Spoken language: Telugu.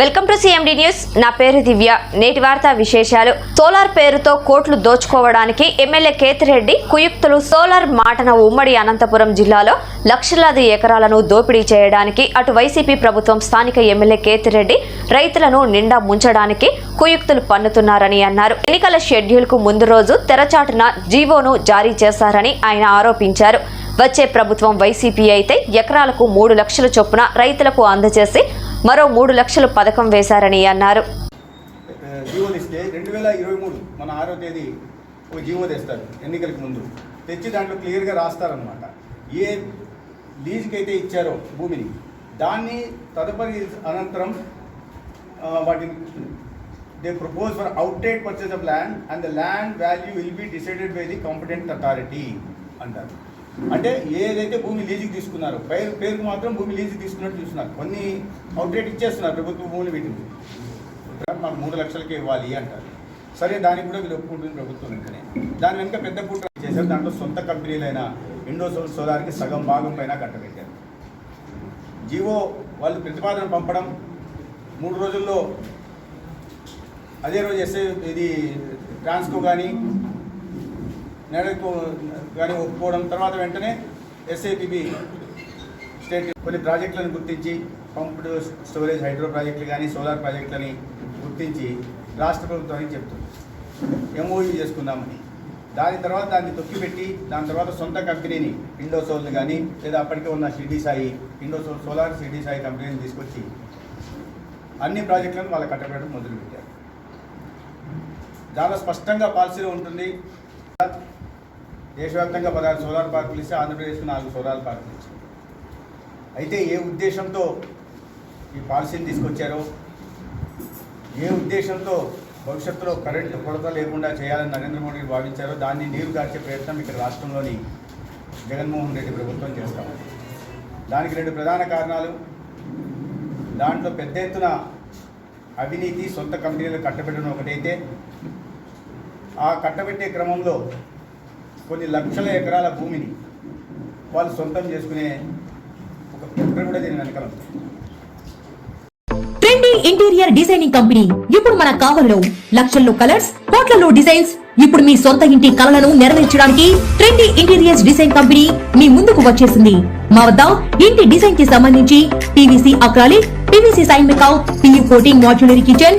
Welcome to CMD news నా పేరు దివ్య. నేటి వార్తా విశేషాలు. సోలార్ పేరుతో కోట్లు దోచుకోవడానికి ఎమ్మెల్యే కేతిరెడ్డి కుయుక్తులు సోలార్ మాటన ఉమ్మడి అనంతపురం జిల్లాలో లక్షలాది ఎకరాలను దోపిడీ చేయడానికి అటు వైసీపీ ప్రభుత్వం స్థానిక ఎమ్మెల్యే కేతిరెడ్డి రైతులను నిండా ముంచడానికి కుయుక్తులు పన్నుతున్నారని అన్నారు. ఎన్నికల షెడ్యూల్కు ముందు రోజు తెరచాటున జీవోను జారీ చేశారని ఆయన ఆరోపించారు. వచ్చే ప్రభుత్వం వైసీపీ అయితే ఎకరాలకు మూడు లక్షల చొప్పున రైతులకు అందజేసి మరో మూడు లక్షలు పథకం వేశారని అన్నారు. జీవోనిస్తే రెండు వేల ఇరవై మూడు మన ఆరో తేదీ ఒక జీవో తెస్తారు ఎన్నికలకు ముందు. తెచ్చి దాంట్లో క్లియర్గా రాస్తారనమాట ఏ లీజుకి అయితే ఇచ్చారో భూమిని దాన్ని తదుపరి అనంతరం వాటిని they propose for outdate purchase of land and the land value will be decided by the competent authority అంటారు. అంటే ఏదైతే భూమి లీజుకి తీసుకున్నారో పేరు పేరుకు మాత్రం భూమి లీజుకి తీసుకున్నట్టు చూస్తున్నారు. కొన్ని అవుట్రేట్ ఇచ్చేస్తున్నారు ప్రభుత్వ భూములు వీటిని. మాకు మూడు లక్షలకే ఇవ్వాలి అంటారు. సరే దానికి కూడా వీళ్ళు ఒప్పుకుంటుంది ప్రభుత్వం వెంటనే. దాని వెనుక పెద్ద కుట్ర చేశారు? దాంట్లో సొంత కంపెనీలైన ఇండోసోల్ సోలార్కి సగం భాగం పైన కట్టబెట్టారు. జీవో వాళ్ళు ప్రతిపాదన పంపడం మూడు రోజుల్లో. అదే రోజు ఎస్ఏ ఇది ట్రాన్స్కో కానీ నెడకో కానీ ఒప్పుకోవడం తర్వాత వెంటనే ఎస్ఐపిబి స్టేట్ కొన్ని ప్రాజెక్టులను గుర్తించి పంప్డ్ స్టోరేజ్ హైడ్రో ప్రాజెక్టులు కానీ సోలార్ ప్రాజెక్టులని గుర్తించి రాష్ట్ర ప్రభుత్వానికి చెప్తుంది. ఎంఓయూ చేసుకుందామని. దాని తర్వాత దాన్ని తొక్కిపెట్టి దాని తర్వాత సొంత కంపెనీని ఇండోసోల్ని కానీ లేదా అప్పటికే ఉన్న షిర్డీ సాయి ఇండోసోల్ సోలార్ షిర్డీ సాయి కంపెనీని తీసుకొచ్చి అన్ని ప్రాజెక్టులను వాళ్ళు కట్టబెట్టడం మొదలుపెట్టారు. చాలా స్పష్టంగా పాలసీలో ఉంటుంది దేశవ్యాప్తంగా పదహారు సోలార్ పార్కులు ఇస్తే ఆంధ్రప్రదేశ్కి నాలుగు సోలార్ పార్కులు ఇచ్చారు. అయితే ఏ ఉద్దేశంతో ఈ పాలసీని తీసుకొచ్చారో ఏ ఉద్దేశంతో భవిష్యత్తులో కరెంటు కొరత లేకుండా చేయాలని నరేంద్ర మోడీ భావించారో దాన్ని నీరు కార్చే ప్రయత్నం ఇక్కడ రాష్ట్రంలోని జగన్మోహన్ రెడ్డి ప్రభుత్వం చేస్తాం దానికి రెండు ప్రధాన కారణాలు. దాంట్లో పెద్ద ఎత్తున అవినీతి సొంత కంపెనీలు కట్టబెట్టడం ఒకటైతే ఆ కట్టబెట్టే క్రమంలో కొన్ని లక్షల ఎకరాల భూమిని వాళ్ళు సొంతం చేసుకునే ఒక కుట్ర కూడా దీని వెనకాల ట్రెండీ ఇంటీరియర్ డిజైనింగ్ కంపెనీ ఇప్పుడు మన కావల్లో లక్షల్లో కలర్స్ కోట్లలో డిజైన్స్ ఇప్పుడు మీ సొంత ఇంటి కలలను నెరవేర్చడానికి ట్రెండీ ఇంటీరియర్స్ డిజైన్ కంపెనీ మీ ముందుకు వచ్చేసింది. మా వద్ద ఇంటి డిజైన్కి సంబంధించి PVC acrylic PVC sign మేకౌ PU coating modular kitchen